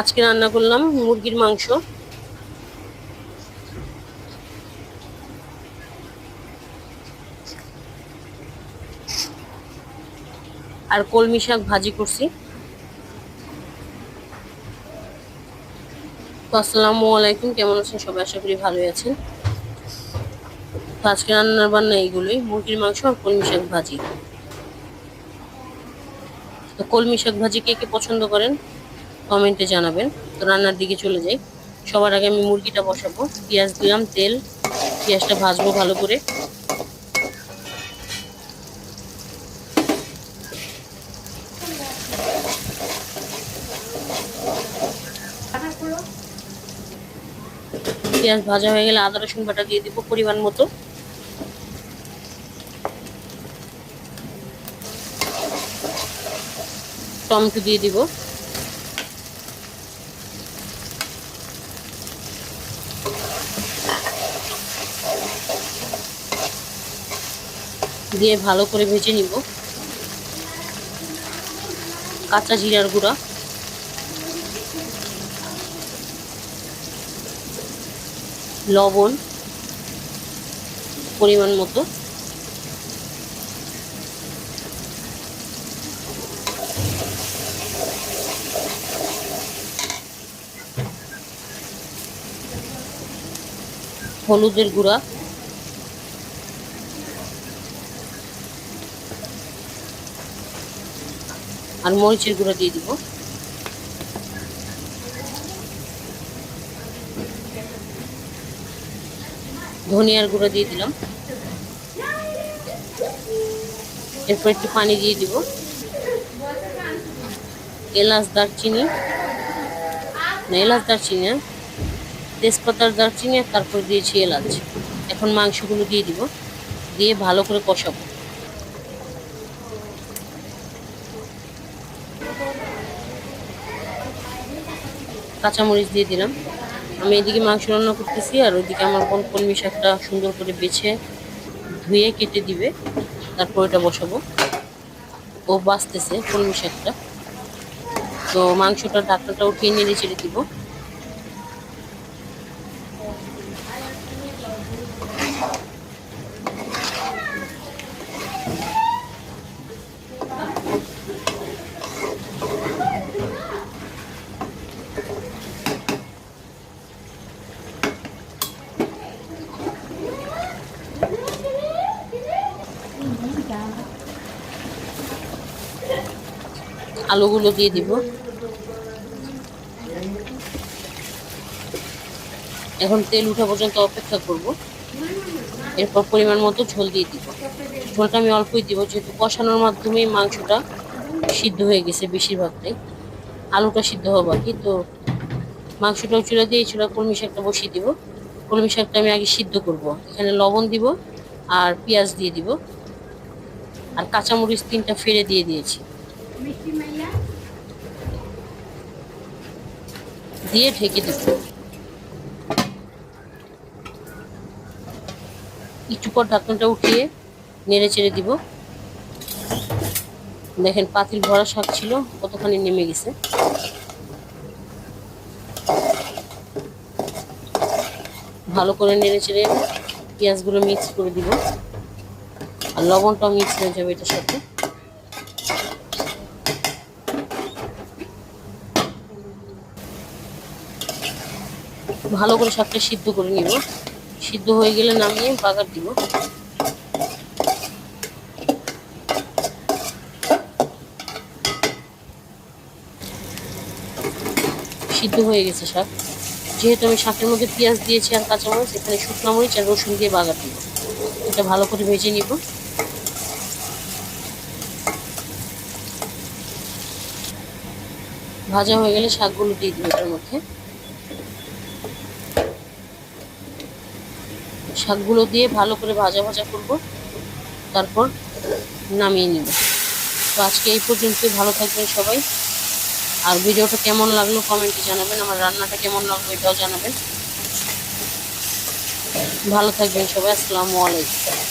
আজকে রান্না করলাম মুরগির মাংস। আর কলমি শাক ভাজি করছি। তো আসসালামু আলাইকুম, কেমন আছেন? সবাই আশা করি ভালোই আছেন। তো আজকে রান্নার বান্না এইগুলোই, মুরগির মাংস আর কলমি শাক ভাজি। কলমি শাক ভাজি কে কে পছন্দ করেন? কমেন্টে জানাবেন। তো রান্নার দিকে চলে যাই। সবার আগে আমি মুরগিটা বসাবো। পেঁয়াজ দিলাম, তেল, পেঁয়াজটা ভাজবো ভালো করে। পেঁয়াজ ভাজা হয়ে গেলে আদা, রসুন বাটা দিয়ে দিব পরিমাণ মতো। টমেটো দিয়ে দিব। দিয়ে ভালো করে ভেজে নিব। কাঁচা জিরার গুঁড়া। লবণ পরিমাণ মতো। হলুদের গুঁড়া। আর মরিচের গুঁড়ো দিয়ে দিব। ধনিয়ার গুঁড়ো দিয়ে দিলাম। এরপর একটু পানি দিয়ে দিব। এলাচ, দারচিনি। না, এলাচ, দারচিনি না। তেজপাতার দারচিনি আর তারপর দিয়েছি এলাচ। এখন মাংসগুলো দিয়ে দিব। দিয়ে ভালো করে কষাবো। কাঁচামরিচ দিয়ে দিলাম। আমি এদিকে মাংস রান্না করতেছি আর ওইদিকে আমার বোন কলমি শাকটা সুন্দর করে বেছে ধুয়ে কেটে দিবে। তারপর এটা বসাবো। ও বাঁচতেছে কলমি শাকটা। তো মাংসটা ডাক্তারটা উঠিয়ে নিয়ে ছেড়ে দিব। আলুগুলো দিয়ে দিব। এখন তেল উঠা পর্যন্ত অপেক্ষা করব। এরপর পরিমাণ মতো ঝোল দিয়ে দিব। ঝোলটা আমি অল্পই দিব, যেহেতু কষানোর মাধ্যমে মাংসটা সিদ্ধ হয়ে গেছে বেশিরভাগটাই আলুটা সিদ্ধ হওয়া বাকি, তো মাংসটাও চুলা দিয়ে চুলা কলমি শাকটা বসিয়ে দিব। কলমি শাকটা আমি আগে সিদ্ধ করব। এখানে লবণ দিব আর পেঁয়াজ দিয়ে দিব। আর কাঁচামরিচ তিনটা ফেলে দিয়ে দিয়েছি। দিয়ে ঢেকে দেব। একটু পর ঢাকনাটা উঠিয়ে নেড়ে চেড়ে দিব। দেখেন পাতিল ভরা শাক ছিল, কতখানি নেমে গেছে। ভালো করে নেড়ে চেড়ে পেঁয়াজগুলো মিক্স করে দিব। আর লবণটাও মিক্স হয়ে যাবে এটার সাথে। ভালো করে শাকটা সিদ্ধ করে নিব। সিদ্ধ হয়ে গেলে নামিয়ে বাগার দিব। সিদ্ধ হয়ে গেছে শাক। যেহেতু আমি শাকের মধ্যে পেঁয়াজ দিয়েছি আর কাঁচামরিচ, এখানে শুকনো মরিচ আর রসুন দিয়ে বাগার দিব। এটা ভালো করে ভেজে নিব। ভাজা হয়ে গেলে শাকগুলো দিয়ে দিব এটার মধ্যে। শাকগুলো দিয়ে ভালো করে ভাজা ভাজা করব। তারপর নামিয়ে নেব। তো আজকে এই পর্যন্ত ভালো থাকবেন সবাই। আর ভিডিওটা কেমন লাগল কমেন্টে জানাবেন, আমার রান্নাটা কেমন লাগল এটাও জানাবেন। ভালো থাকবেন সবাই, আসসালামু আলাইকুম।